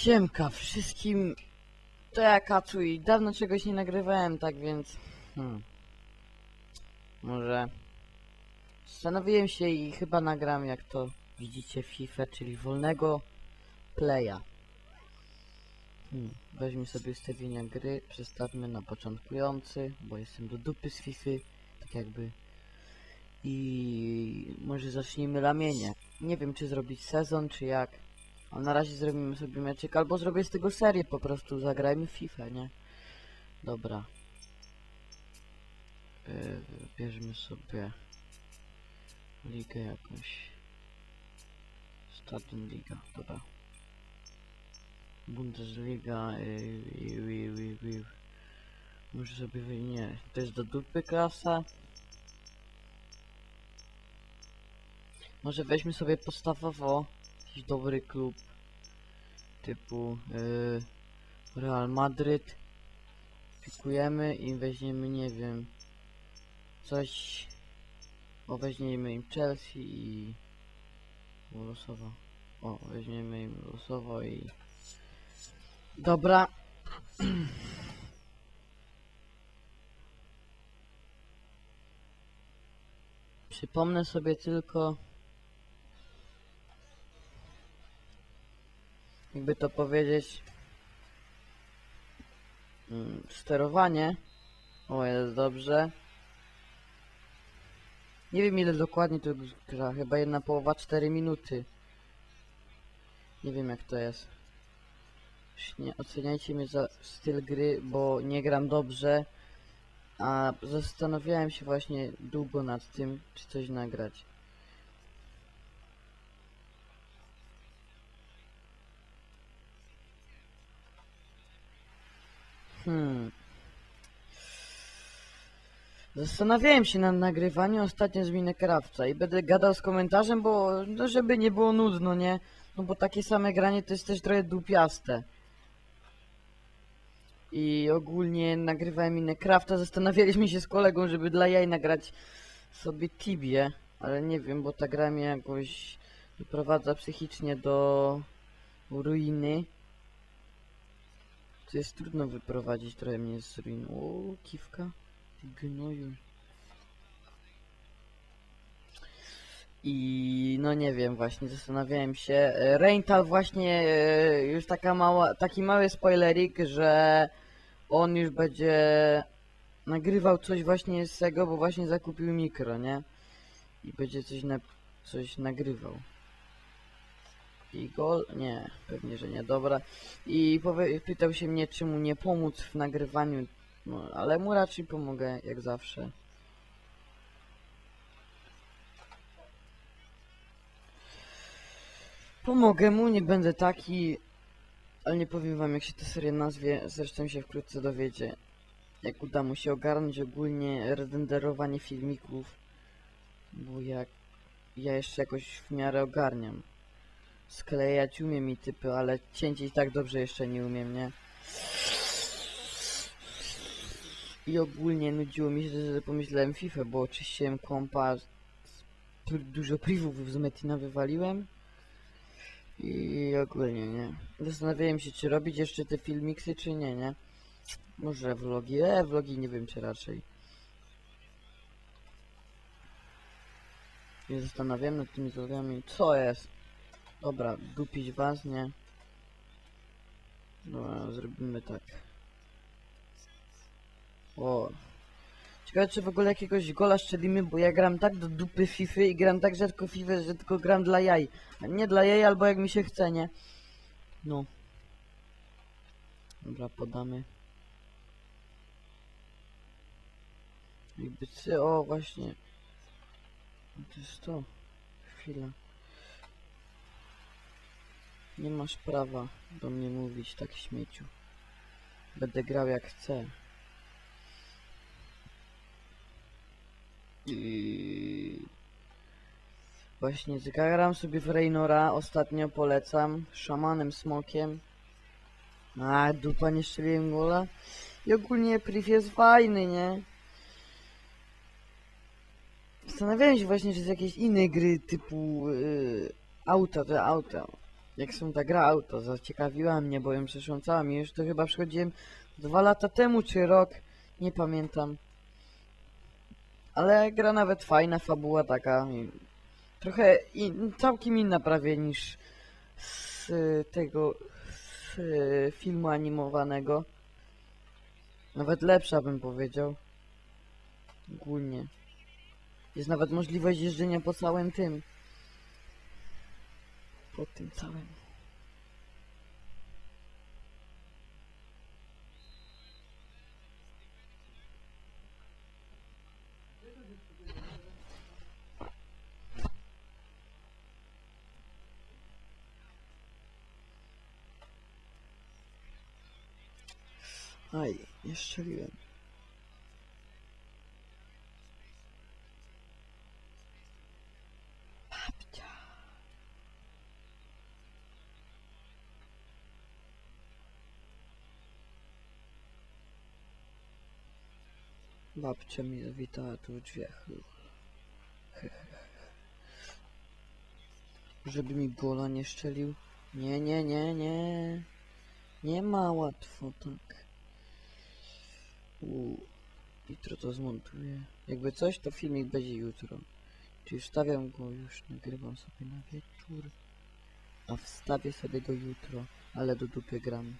Siemka wszystkim. To ja Kacu i dawno czegoś nie nagrywałem, tak więc... Hmm. Może... Zastanowiłem się i chyba nagram jak to widzicie FIFA, czyli wolnego playa. Hmm. Weźmy sobie ustawienia gry, przestawmy na początkujący, bo jestem do dupy z FIFA, tak jakby. I może zacznijmy ramienie. Nie wiem czy zrobić sezon, czy jak. A na razie zrobimy sobie meczyk, albo zrobię z tego serię po prostu, zagrajmy FIFA, nie? Dobra. Yy, bierzmy sobie ligę jakąś. Stadion Liga, dobra. Bundesliga, yy, yy, yy, yy. Może sobie wy... nie, to jest do dupy klasa. Może weźmy sobie podstawowo jakiś dobry klub typu yy, Real Madryt. Pikujemy i weźmiemy, nie wiem, coś. O, weźmiemy im Chelsea i losowo. O, weźmiemy im losowo i. Dobra. Przypomnę sobie tylko. Jakby to powiedzieć mm, sterowanie. O jest dobrze. Nie wiem ile dokładnie to gra chyba jedna połowa 4 minuty. Nie wiem jak to jest. Nie oceniajcie mnie za styl gry bo nie gram dobrze a zastanawiałem się właśnie długo nad tym czy coś nagrać Hmm. Zastanawiałem się nad nagrywaniem ostatnio z Minecrafta i będę gadał z komentarzem, bo no żeby nie było nudno, nie? No bo takie same granie to jest też trochę dupiaste. I ogólnie nagrywałem Minecrafta, zastanawialiśmy się z kolegą, żeby dla jaj nagrać sobie Tibię, ale nie wiem, bo ta gra mnie jakoś doprowadza psychicznie do ruiny. To jest trudno wyprowadzić trochę mnie z ruin. O, kiwka. Gnoju. I no nie wiem właśnie, zastanawiałem się. Reintal właśnie e, już taka mała, taki mały spoilerik, że on już będzie nagrywał coś właśnie z tego, bo właśnie zakupił mikro, nie? I będzie coś na coś nagrywał. I gol? Nie, pewnie, że nie, dobra. I pytał się mnie, czy mu nie pomóc w nagrywaniu, no, ale mu raczej pomogę, jak zawsze. Pomogę mu, nie będę taki, ale nie powiem wam, jak się ta seria nazwie, zresztą się wkrótce dowiecie. Jak uda mu się ogarnąć ogólnie renderowanie filmików, bo jak ja jeszcze jakoś w miarę ogarniam sklejać umiem i typy, ale cięć i tak dobrze jeszcze nie umiem, nie? I ogólnie nudziło mi się, że pomyślałem FIFA, bo oczyściłem kompa, dużo privów z Metina wywaliłem. I ogólnie, nie? Zastanawiałem się, czy robić jeszcze te filmiksy, czy nie, nie? Może vlogi, e, vlogi nie wiem, czy raczej. I zastanawiam nad tymi vlogami, co jest? Dobra, dupić was, nie? No, zrobimy tak. O. Ciekawe, czy w ogóle jakiegoś gola strzelimy, bo ja gram tak do dupy FIFA i gram tak rzadko FIFA, że tylko gram dla jaj. A nie dla jaj, albo jak mi się chce, nie? No. Dobra, podamy. Jakby ty, o właśnie. To jest to. Chwila. Nie masz prawa do mnie mówić tak śmieciu. Będę grał jak chcę. I... Właśnie zagram sobie w Reynora, ostatnio polecam, szamanem smokiem. A, dupa nie strzeliłem gola. I ogólnie priv jest fajny, nie? Zastanawiałem się właśnie, czy z jakiejś innej gry typu yy, auta, te auta. Jak są ta gra auto, zaciekawiła mnie, bo ją przeszłam całą i już to chyba przychodziłem dwa lata temu, czy rok, nie pamiętam. Ale gra nawet fajna, fabuła taka, trochę in, całkiem inna prawie niż z tego z filmu animowanego. Nawet lepsza bym powiedział. Ogólnie. Jest nawet możliwość jeżdżenia po całym tym. Po tym całym. Aj, nie strzeliłem. Babcia. Babcia mi zawitała tu w drzwiach. Żeby mi gola nie szczelił. Nie, nie, nie, nie. Nie ma łatwo tak. Uuu. Jutro to zmontuję. Jakby coś, to filmik będzie jutro. Czyli wstawiam go już, nagrywam sobie na wieczór. A wstawię sobie go jutro, ale do dupy gram.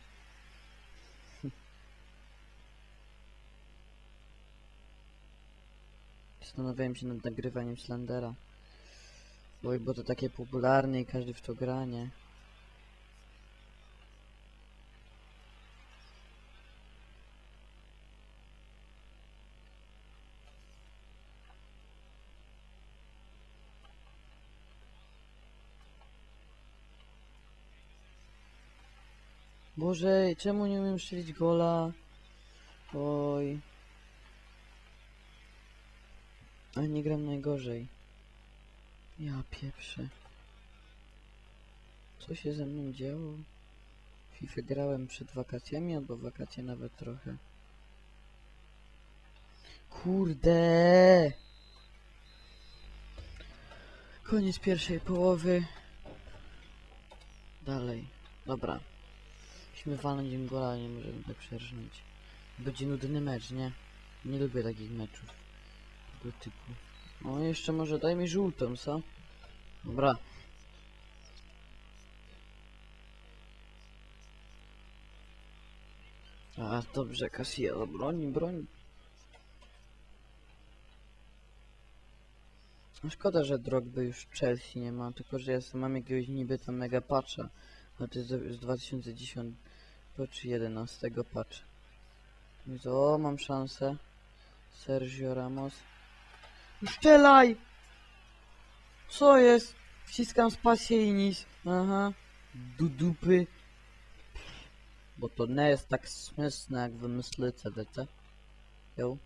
Zastanawiałem się nad nagrywaniem Slendera. Bo, bo to takie popularne i każdy w to gra, nie? Boże, czemu nie umiem strzelić gola? Oj. Ale nie gram najgorzej. Ja pieprzę. Co się ze mną działo? FIFA grałem przed wakacjami, albo wakacje nawet trochę. Kurde! Koniec pierwszej połowy. Dalej. Dobra. Musimy walnąć im gola, nie możemy tak przerżnąć. Będzie nudny mecz, nie? Nie lubię takich meczów. Tego typu. O, jeszcze może daj mi żółtą, co? Dobra. A, dobrze, Casilla, broni, broni. No Szkoda, że Drogby już w Chelsea nie ma, tylko że ja mam jakiegoś niby tam mega patcha. No to jest z 2010 czy 11 patch. Więc o, mam szansę. Sergio Ramos. Strzelaj! Co jest? Wciskam spację i nic. Aha. Du dupy. Bo to nie jest tak śmieszne, jak wy myślicie, wiecie? Jo.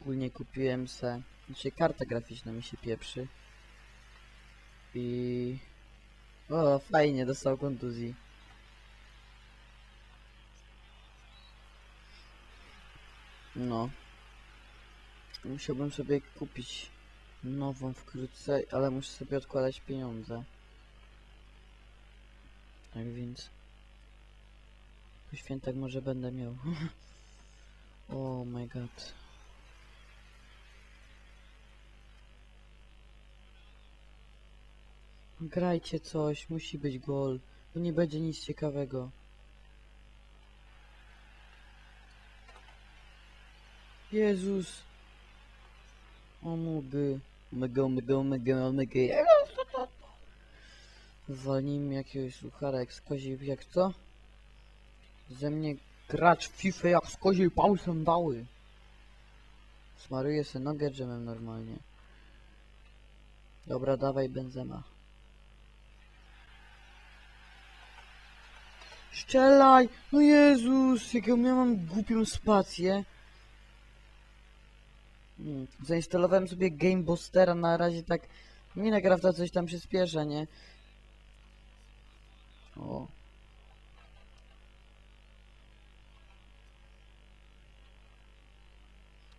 Ogólnie kupiłem se... Znaczy karta graficzna mi się pieprzy. I... O, fajnie, dostał kontuzji. No. Musiałbym sobie kupić nową wkrótce, ale muszę sobie odkładać pieniądze. Tak więc... Po świętach może będę miał. oh my god. Grajcie coś, musi być gol, bo nie będzie nic ciekawego. Jezus. O mógł. Omega, omega, omega, omega. Walnij mi jakiegoś suchara jak z koziej, jak co? Ze mnie gracz FIFA jak z koziej pałsem dały. Smaruję se nogę dżemem normalnie. Dobra, dawaj Benzema. Strzelaj! No Jezus, jak ja miałam głupią spację. Hmm. Zainstalowałem sobie Game Boostera, na razie tak Minecrafta coś tam przyspiesza, nie? O.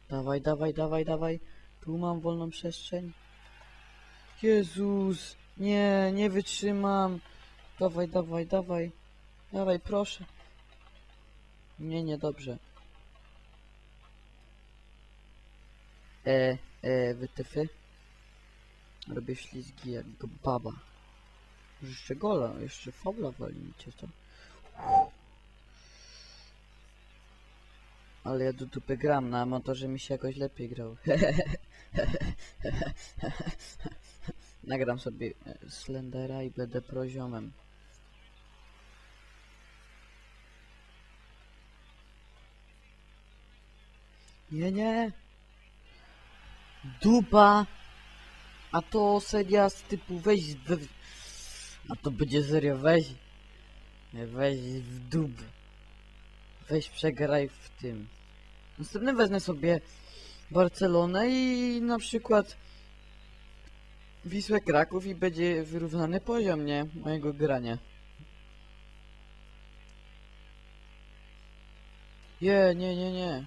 Dawaj, dawaj, dawaj, dawaj. Tu mam wolną przestrzeń. Jezus. Nie, nie wytrzymam. Dawaj, dawaj, dawaj. Dawaj, proszę. Nie, nie, dobrze. E, e, wytyfy. Robię ślizgi jak baba. Jeszcze gola, jeszcze fabla walnicie, co? Ale ja do dupy gram, na motorze mi się jakoś lepiej grał. Nagram sobie e, Slendera i będę proziomem. Nie, nie. Dupa. A to seria z typu weź we... A to będzie seria weź. Weź w dub. Weź przegraj w tym. Następnym wezmę sobie Barcelonę i na przykład Wisłę Kraków i będzie wyrównany poziom, nie? Mojego grania. Nie, nie, nie, nie.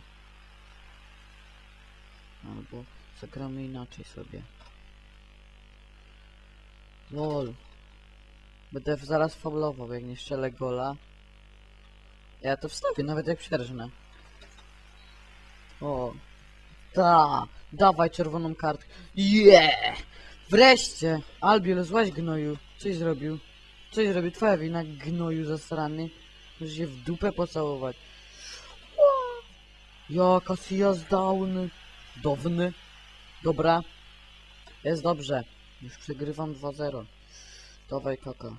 Albo zagramy inaczej sobie. Lol. Będę zaraz faulował, jak nie strzelę gola. Ja to wstawię, nawet jak przerżnę. O. Ta, dawaj czerwoną kartkę. Yeah! Wreszcie! Albiol, złaź gnoju. Coś zrobił. Coś zrobił, twoja wina, gnoju zasrany. Muszę się w dupę pocałować. Jaka Sias down. Downy. Dobra. Jest dobrze. Już przegrywam 2-0. Dawaj kaka.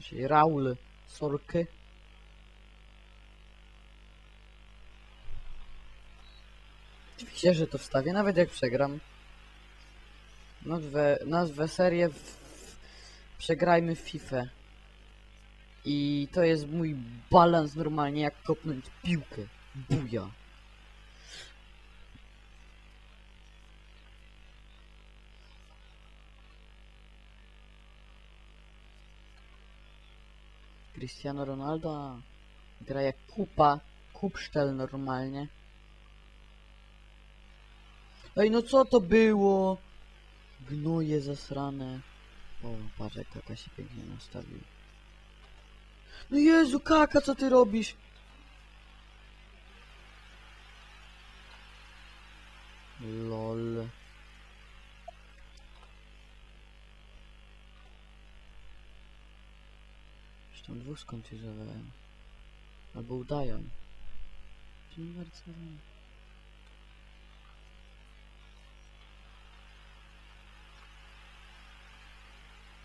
Dzisiaj Raul. Sorky. Oczywiście, że to wstawię, nawet jak przegram. Nazwę, nazwę serię w, Przegrajmy w FIFA. I to jest mój balans normalnie jak kopnąć piłkę. Buja. Cristiano Ronaldo gra jak kupa, kupsztel normalnie. Ej, no co to było? Gnuje zasrane. O, patrz jak kaka się pięknie nastawił. No Jezu, kaka, co ty robisz? Lol. Zresztą dwóch skontuzjowałem. Albo udają. Bardzo.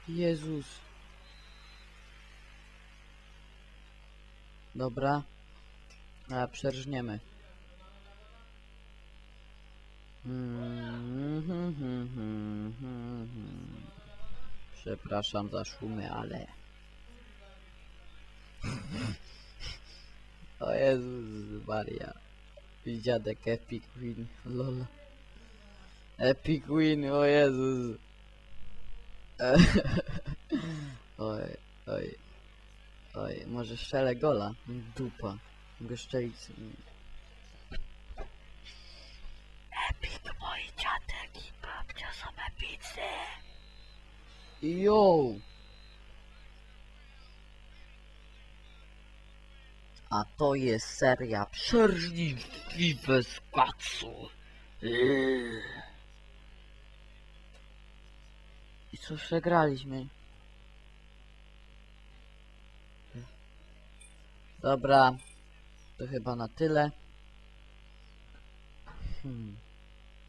Jezus. Dobra. A przerżniemy. Mm, hmm, hmm, hmm, hmm, hmm. Przepraszam za szumy, ale... O Jezus Maria. Dziadek Epic Win, lol. Epic Win, o Jezus. Oj, oj. Oj, może strzelę gola. Dupa. Mogę strzelić. Epic, moi dziadek i babcia są epicy. Yo! A to jest seria Przerżniwi z kacu. I co przegraliśmy? Dobra, to chyba na tyle. Hmm.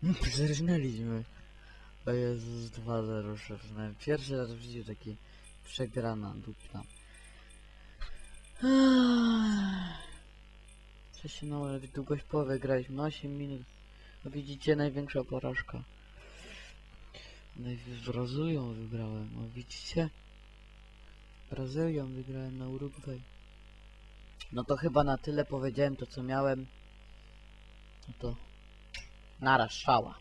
Przerżnęliśmy. O Jezus, 2-0 szefnąłem. Pierwszy raz w taki przegrana dupna. No, ale długość połowy graliśmy 8 minut. No widzicie, największa porażka. Brazylią wygrałem, no widzicie? Brazylią wygrałem na Urugwaj. No to chyba na tyle powiedziałem to co miałem. No to nara szała.